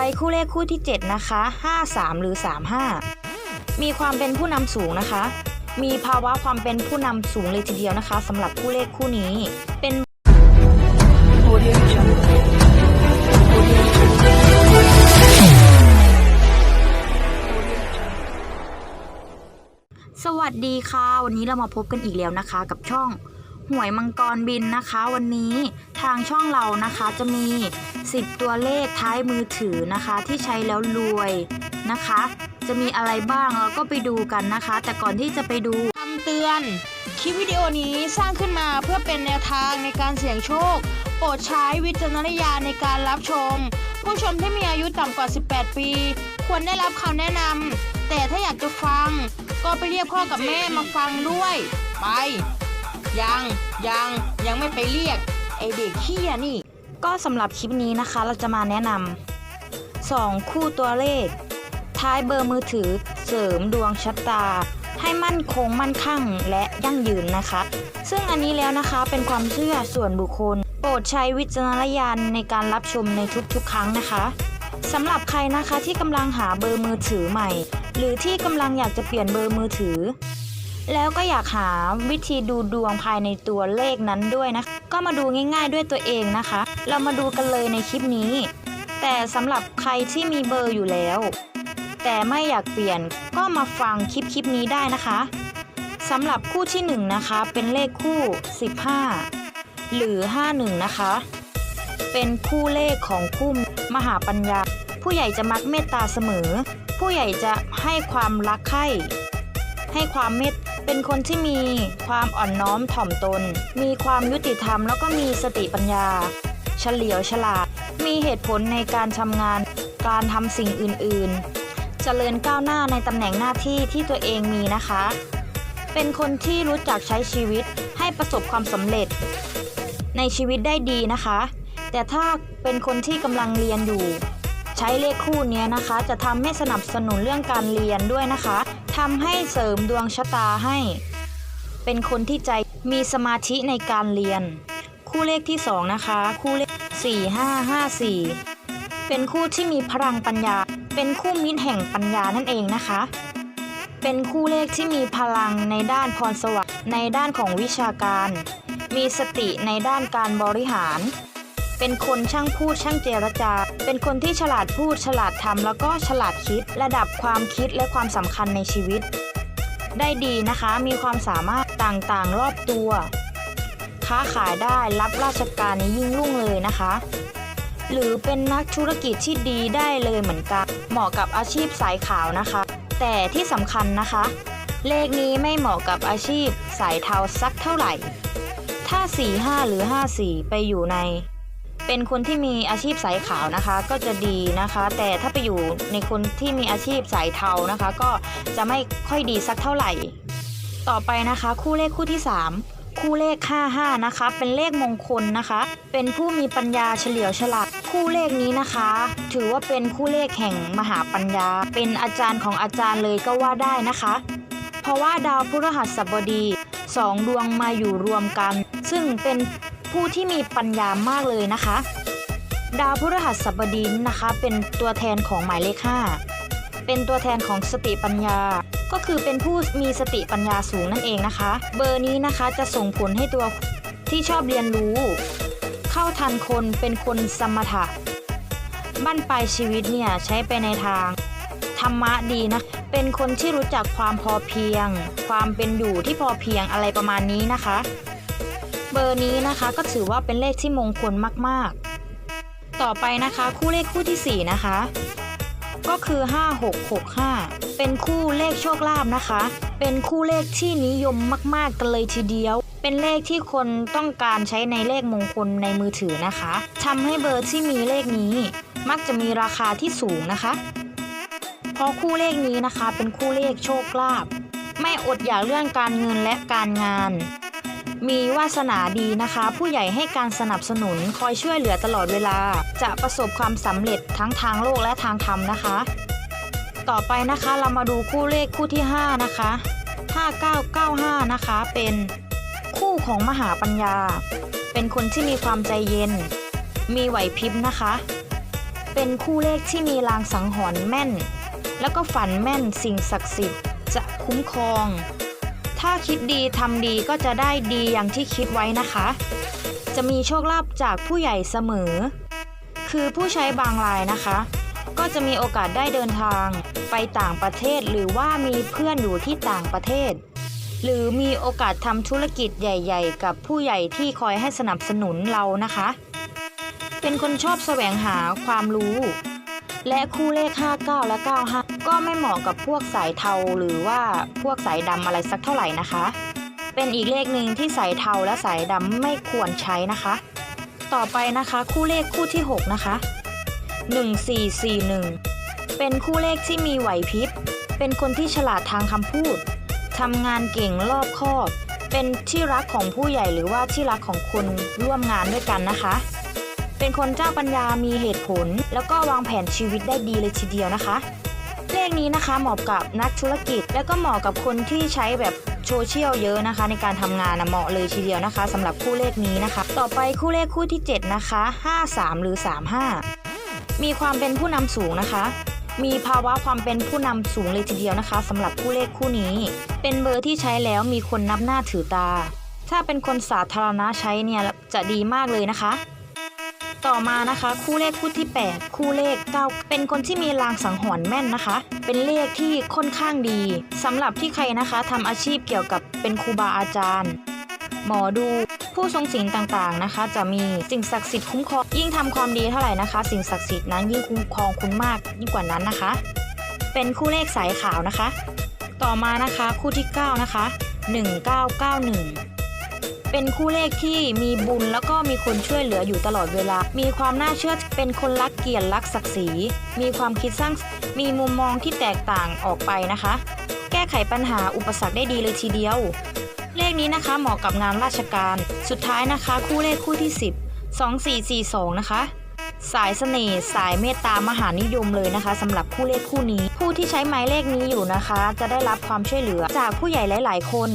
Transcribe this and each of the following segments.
ไปคู่เลขคู่ที่ 7 นะคะ 53 หรือ 35 มีความเป็นผู้นำสูงนะคะ มีภาวะความเป็นผู้นำสูงเลยทีเดียวนะคะสำหรับคู่เลขคู่นี้ เป็นสวัสดีค่ะ วันนี้เรามาพบกันอีกแล้วนะคะ กับช่อง หวยมังกรบินนะคะ วันนี้ทางช่องเรานะคะจะมี 10 ตัวเลขท้ายมือถือนะคะ ที่ใช้แล้วรวยนะคะ จะมีอะไรบ้างเราก็ไปดูกันนะคะ แต่ก่อนที่จะไปดูคำเตือน คลิปวิดีโอนี้สร้างขึ้นมาเพื่อเป็นแนวทางในการเสี่ยงโชค โปรดใช้วิจารณญาณในการรับชม ผู้ชมที่มีอายุต่ำกว่า 18 ปี ควรได้รับคำแนะนำแต่ถ้าอยากจะฟัง ก็ไปเรียกพ่อกับแม่มาฟังด้วย ไป ยังยังยังไม่ไปเรียก ไอเด็กขี้ยนี่ ก็สำหรับคลิปนี้นะคะ เราจะมาแนะนำ2คู่ตัวเลข ท้ายเบอร์มือถือเสริมดวงชะตา ให้มั่นคงมั่นคั่งและยั่งยืนนะคะ ซึ่งอันนี้แล้วนะคะเป็นความเชื่อส่วนบุคคล โปรดใช้วิจารณญาณในการรับชมในทุกๆ ครั้งนะคะสำหรับใครนะคะที่กำลังหาเบอร์มือถือใหม่ หรือที่กำลังอยากจะเปลี่ยนเบอร์มือถือ แล้วก็อยากหาวิธีดูดวงภายในตัวเลขนั้นด้วยนะ ก็มาดูง่าย ๆ ด้วยตัวเองนะคะ เรามาดูกันเลยในคลิปนี้ แต่สำหรับใครที่มีเบอร์อยู่แล้ว แต่ไม่อยากเปลี่ยนก็มาฟังคลิปคลิปนี้ได้นะคะสำหรับคู่ที่ 1 นะคะ เป็นเลขคู่ 15 หรือ 51 นะคะ เป็นคู่เลขของคู่มหาปัญญา ผู้ใหญ่จะมักเมตตาเสมอ ผู้ใหญ่จะให้ความรักใคร่ให้ความเมต เป็นคนที่มีความอ่อนน้อมถ่อมตน มีความยุติธรรมแล้วก็มีสติปัญญา เฉลียวฉลาด มีเหตุผลในการทำงาน การทำสิ่งอื่นๆ เจริญก้าวหน้าในตำแหน่งหน้าที่ที่ตัวเองมีนะคะ เป็นคนที่รู้จักใช้ชีวิตให้ประสบความสำเร็จ ในชีวิตได้ดีนะคะ แต่ถ้าเป็นคนที่กำลังเรียนอยู่ ใช้เลขคู่เนี้ยนะคะ จะทำให้สนับสนุนเรื่องการเรียนด้วยนะคะ ทำให้เสริมดวงชะตาให้ เป็นคนที่ใจมีสมาธิในการเรียน คู่เลขที่สองนะคะ คู่เลข 4554 เป็นคู่ที่มีพลังปัญญา เป็นคู่มิตรแห่งปัญญานั่นเองนะคะ เป็นคู่เลขที่มีพลังในด้านพรสวรรค์ในด้านของวิชาการ มีสติในด้านการบริหาร เป็นคนช่างพูดช่างเจรจา เป็นคนที่ฉลาดพูดฉลาดทำแล้วก็ฉลาดคิด ระดับความคิดและความสำคัญในชีวิต ได้ดีนะคะ มีความสามารถต่างๆรอบตัว ค้าขายได้รับราชการนี้ยิ่งรุ่งเลยนะคะ หรือเป็นนักธุรกิจที่ดีได้เลยเหมือนกัน เหมาะกับอาชีพสายขาวนะคะ แต่ที่สำคัญนะคะ เลขนี้ไม่เหมาะกับอาชีพสายเทาสักเท่าไหร่ ถ้า 45 หรือ 54 ไปอยู่ใน เป็นคนที่มีอาชีพสายขาวนะคะ ก็จะดีนะคะ แต่ถ้าไปอยู่ในคนที่มีอาชีพสายเทานะคะ ก็จะไม่ค่อยดีสักเท่าไหร่ ต่อไปนะคะ คู่เลขคู่ที่ 3 คู่เลข 55 นะคะ เป็นเลขมงคลนะคะ เป็นผู้มีปัญญาเฉลียวฉลาดคู่เลขนี้นะคะ ถือว่าเป็นคู่เลขแห่งมหาปัญญา เป็นอาจารย์ของอาจารย์เลยก็ว่าได้นะคะ เพราะว่าดาวพฤหัสบดีสองดวงมาอยู่รวมกัน ซึ่งเป็น ผู้ที่มีปัญญามากเลยนะคะ ดาวพฤหัสบดีนะคะ เป็นตัวแทนของหมายเลข 5 เป็นตัวแทนของสติปัญญา ก็คือเป็นผู้มีสติปัญญาสูงนั่นเองนะคะ เบอร์นี้นะคะจะส่งผลให้ตัวที่ชอบเรียนรู้ เข้าทันคนเป็นคนสมถะบั้นปลายชีวิตเนี่ยใช้ไปในทาง ธรรมะดีนะ เป็นคนที่รู้จักความพอเพียง ความเป็นอยู่ที่พอเพียงอะไรประมาณนี้นะคะ บอร์นี้นะคะก็ถือว่าเป็นเลขที่มงคลมากๆ ต่อไปนะคะคู่เลขคู่ทีสี่ 4 นะคะ ก็คือ 5665 เป็นคู่เลขโชคลาภนะคะ เป็นคู่เลขที่นิยมมากๆกันเลยทีเดียว เป็นเลขที่คนต้องการใช้ในเลขมงคลในมือถือนะคะทำให้เบอร์ที่มีเลขนี้ มักจะมีราคาที่สูงนะคะ เพราะคู่เลขนี้นะคะเป็นคู่เลขโชคลาภไม่อดอยากเรื่องการเงินและการงาน มีวาสนาดีนะคะ ผู้ใหญ่ให้การสนับสนุนคอยช่วยเหลือตลอดเวลา จะประสบความสำเร็จทั้งทางโลกและทางธรรมนะคะ ต่อไปนะคะเรามาดูคู่เลขคู่ที่ 5 นะคะ 5995 นะคะ เป็นคู่ของมหาปัญญา เป็นคนที่มีความใจเย็น มีไหวพริบนะคะเเป็นคู่เลขที่มีลางสังหรณ์แม่น แล้วก็ฝันแม่นสิ่งศักดิ์สิทธิ์จะคุ้มครอง ถ้าคิดดีทำดีก็จะได้ดีอย่างที่คิดไว้นะคะ จะมีโชคลาภจากผู้ใหญ่เสมอ คือผู้ใช้บางรายนะคะ ก็จะมีโอกาสได้เดินทางไปต่างประเทศหรือว่ามีเพื่อนอยู่ที่ต่างประเทศ หรือมีโอกาสทำธุรกิจใหญ่ ๆ กับผู้ใหญ่ที่คอยให้สนับสนุนเรานะคะ เป็นคนชอบแสวงหาความรู้ และคู่เลข 59 และ 95 ก็ไม่เหมาะกับพวกสายเทาหรือว่าพวกสายดำอะไรสักเท่าไหร่นะคะ เป็นอีกเลขหนึ่งที่สายเทาและสายดำไม่ควรใช้นะคะ ต่อไปนะคะคู่เลขคู่ที่ 6 นะคะ 1441 เป็นคู่เลขที่มีไหวพริบ เป็นคนที่ฉลาดทางคำพูดทำงานเก่งรอบคอบ เป็นที่รักของผู้ใหญ่หรือว่าที่รักของคนร่วมงานด้วยกันนะคะ เป็นคนเจ้าปัญญามีเหตุผล แล้วก็วางแผนชีวิตได้ดีเลยทีเดียวนะคะ ขนี้นะคะเหมาะกับนักธุรกิจ แล้วก็เหมาะกับคนที่ใช้แบบโซเชียลเยอะนะคะ ในการทำงานนะเหมาะเลยทีเดียวนะคะสำหรับคู่เลขนี้นะคะ ต่อไปคู่เลขคู่ที่ 7 นะคะ 53 หรือ 35 มีความเป็นผู้นำสูงนะคะ มีภาวะความเป็นผู้นำสูงเลยทีเดียวนะคะสำหรับคู่เลขคู่นี้ เป็นเบอร์ที่ใช้แล้วมีคนนับหน้าถือตา ถ้าเป็นคนสาธารณะใช้เนี่ยจะดีมากเลยนะคะ ต่อมานะคะ คู่เลขคู่ที่ 8 คู่เลข 9 เป็นคนที่มีลางสังหรณ์แม่นนะคะ เป็นเลขที่ค่อนข้างดีสำหรับที่ใครนะคะทำอาชีพเกี่ยวกับเป็นครูบาอาจารย์ หมอดูผู้ทรงศีลต่างๆนะคะ จะมีสิ่งศักดิ์สิทธิ์คุ้มครองยิ่งทำความดีเท่าไหร่นะคะ สิ่งศักดิ์สิทธิ์นั้นยิ่งคุ้มครองคุณมากยิ่งกว่านั้นนะคะ เป็นคู่เลขสายขาวนะคะ ต่อมานะคะคู่ที่ 9 นะคะ 1991 เป็นคู่เลขที่มีบุญแล้วก็มีคนช่วยเหลืออยู่ตลอดเวลา มีความน่าเชื่อเป็นคนรักเกียรติรักศักดิ์ศรี มีความคิดสร้าง มีมุมมองที่แตกต่างออกไปนะคะ แก้ไขปัญหาอุปสรรคได้ดีเลยทีเดียว เลขนี้นะคะเหมาะกับงานราชการ สุดท้ายนะคะ คู่เลขคู่ที่ 10 2442 นะคะสายเสน่ห์สายเมตตามหานิยมเลยนะคะสำหรับคู่เลขคู่นี้ ผู้ที่ใช้หมายเลขนี้อยู่นะคะ จะได้รับความช่วยเหลือจากผู้ใหญ่หลาย ๆ คน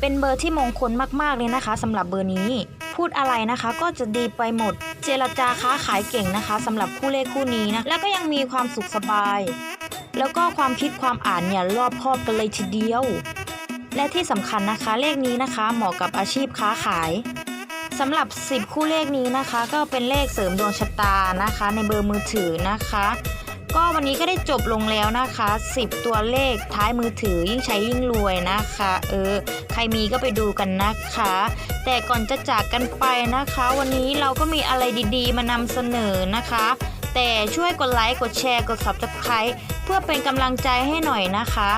เป็นเบอร์ที่มงคลมากๆเลยนะคะสำหรับเบอร์นี้ พูดอะไรนะคะก็จะดีไปหมด เจรจาค้าขายเก่งนะคะสำหรับคู่เลขคู่นี้นะแล้วก็ยังมีความสุขสบาย แล้วก็ความคิดความอ่านเนี่ยรอบคอบกันเลยทีเดียว และที่สำคัญนะคะเลขนี้นะคะเหมาะกับอาชีพค้าขายสำหรับ 10 คู่เลขนี้นะคะ ก็เป็นเลขเสริมดวงชะตานะคะ ในเบอร์มือถือนะคะ ก็วันนี้ก็ได้จบลงแล้วนะคะ 10 ตัวเลขท้ายมือถือยิ่งใช้ยิ่งรวยนะคะ เออ ใครมีก็ไปดูกันนะคะ แต่ก่อนจะจากกันไปนะคะ วันนี้เราก็มีอะไรดีๆ มานำเสนอนะคะ แต่ช่วยกดไลค์กดแชร์กด subscribe เพื่อเป็นกำลังใจให้หน่อยนะคะ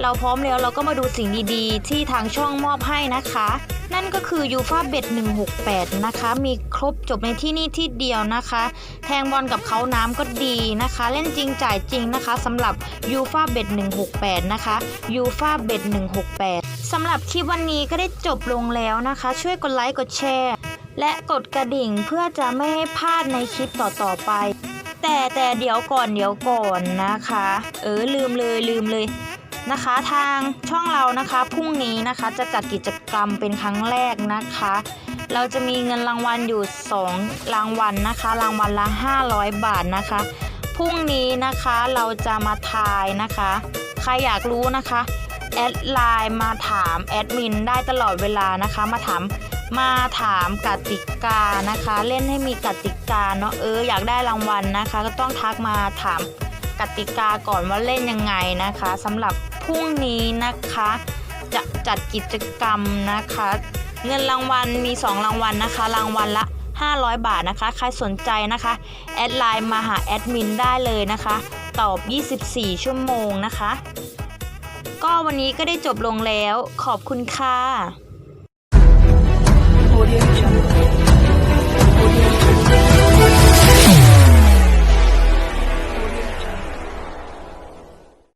เราพร้อมแล้วเราก็มาดูสิ่งดีๆ ที่ทางช่องมอบให้นะคะ นั่นก็คือยูฟาเบ็ด168 นะคะ มีครบจบในที่นี่ที่เดียวนะคะ แทงบอลกับเขาน้ำก็ดีนะคะ เล่นจริงจ่ายจริงนะคะสำหรับยูฟาเบ็ด168 นะคะยูฟาเบ็ด168สำหรับคลิปวันนี้ก็ได้จบลงแล้วนะคะ ช่วยกดไลค์กดแชร์และกดกระดิ่งเพื่อจะไม่ให้พลาดในคลิปต่อ ๆ ไป แต่แต่เดี๋ยวก่อนเดี๋ยวก่อนนะคะ เออลืมเลยลืมเลยนะคะ ทางช่องเรานะคะพรุ่งนี้นะคะจะจัดกิจกรรมเป็นครั้งแรกนะคะ เราจะมีเงินรางวัลอยู่ 2 รางวัลนะคะ รางวัลละ 500 บาทนะคะพรุ่งนี้นะคะเราจะมาทายนะคะ ใครอยากรู้นะคะแอดไลน์มาถามแอดมินได้ตลอดเวลานะคะมาถาม มาถามกติกานะคะ เล่นให้มีกติกาเนาะเอออยากได้รางวัลนะคะ ก็ต้องทักมาถามกติกาก่อนว่าเล่นยังไงนะคะสำหรับพรุ่งนี้นะคะจะจัดกิจกรรมนะคะ เงินรางวัลมี 2 รางวัลนะคะ รางวัลละ 500 บาทนะคะ ใครสนใจนะคะ แอดไลน์มาหาแอดมินได้เลยนะคะ ตอบ 24 ชั่วโมงนะคะ ก็วันนี้ก็ได้จบลงแล้วขอบคุณค่ะ audio jungle.